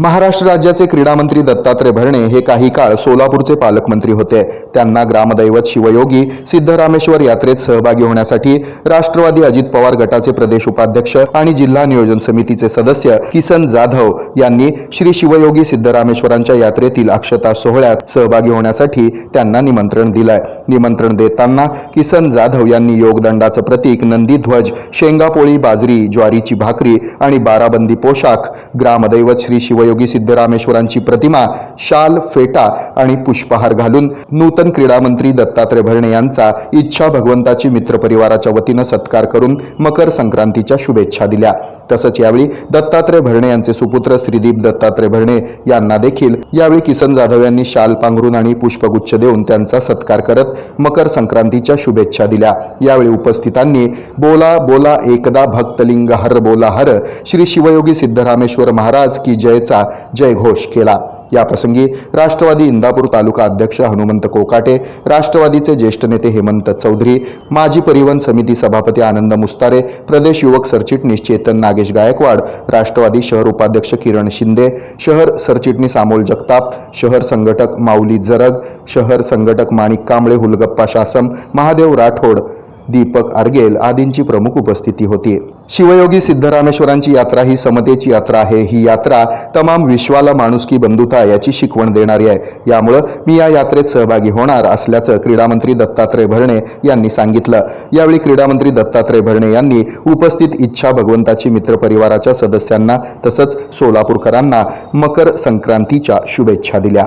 महाराष्ट्र राज्याचे क्रीडा मंत्री दत्तात्रय भरणे हे काही काळ सोलापूरचे पालकमंत्री होते. त्यांना ग्रामदैवत शिवयोगी सिद्धरामेश्वर यात्रेत सहभागी होण्यासाठी राष्ट्रवादी अजित पवार गटाचे प्रदेश उपाध्यक्ष आणि जिल्हा नियोजन समितीचे सदस्य किसन जाधव यांनी श्री शिवयोगी सिद्धरामेश्वरांच्या यात्रेतील अक्षता सोहळ्यात सहभागी होण्यासाठी त्यांना निमंत्रण दिलंय. निमंत्रण देताना किसन जाधव यांनी योगदंडाचं प्रतीक नंदी ध्वज शेंगापोळी बाजरी ज्वारीची भाकरी आणि बाराबंदी पोशाख ग्रामदैवत श्री शिवयोगी योगी सिद्धरामेश्वरांची प्रतिमा शाल फेटा आणि पुष्पहार घालून नूतन क्रीडा मंत्री दत्तात्रय भरणे यांचा इच्छा भगवंताची मित्र परिवाराच्या वतीनं सत्कार करून मकर संक्रांतीच्या शुभेच्छा दिल्या. तसंच यावेळी दत्तात्रय भरणे यांचे सुपुत्र श्रीदीप दत्तात्रय भरणे यांना देखील यावेळी किसन जाधव यांनी शाल पांघरून आणि पुष्पगुच्छ देऊन त्यांचा सत्कार करत मकर संक्रांतीच्या शुभेच्छा दिल्या. यावेळी उपस्थितांनी बोला बोला एकदा भक्तलिंग हर बोला हर. श्री शिवयोगी सिद्धरामेश्वर महाराज की जयचा जयघोष केला. याप्रसंगी राष्ट्रवादी इंदापूर तालुका अध्यक्ष हनुमंत कोकाटे राष्ट्रवादीचे ज्येष्ठ नेते हेमंत चौधरी माजी परिवहन समिती सभापती आनंद मुस्तारे प्रदेश युवक सरचिटणीस चेतन नागेश गायकवाड राष्ट्रवादी शहर उपाध्यक्ष किरण शिंदे शहर सरचिटणीस अमोल जगताप शहर संघटक माऊली जरग शहर संघटक माणिक कांबळे हुलगप्पा शासम महादेव राठोड दीपक आर्गेल आदींची प्रमुख उपस्थिती होती. शिवयोगी सिद्धरामेश्वरांची यात्रा ही समतेची यात्रा आहे. ही यात्रा तमाम विश्वाला माणुसकी बंधुता याची शिकवण देणारी आहे. यामुळं मी या यात्रेत सहभागी होणार असल्याचं क्रीडामंत्री दत्तात्रय भरणे यांनी सांगितलं. यावेळी क्रीडामंत्री दत्तात्रय भरणे यांनी उपस्थित इच्छा भगवंताची मित्र परिवाराच्या सदस्यांना तसंच सोलापूरकरांना मकर संक्रांतीच्या शुभेच्छा दिल्या.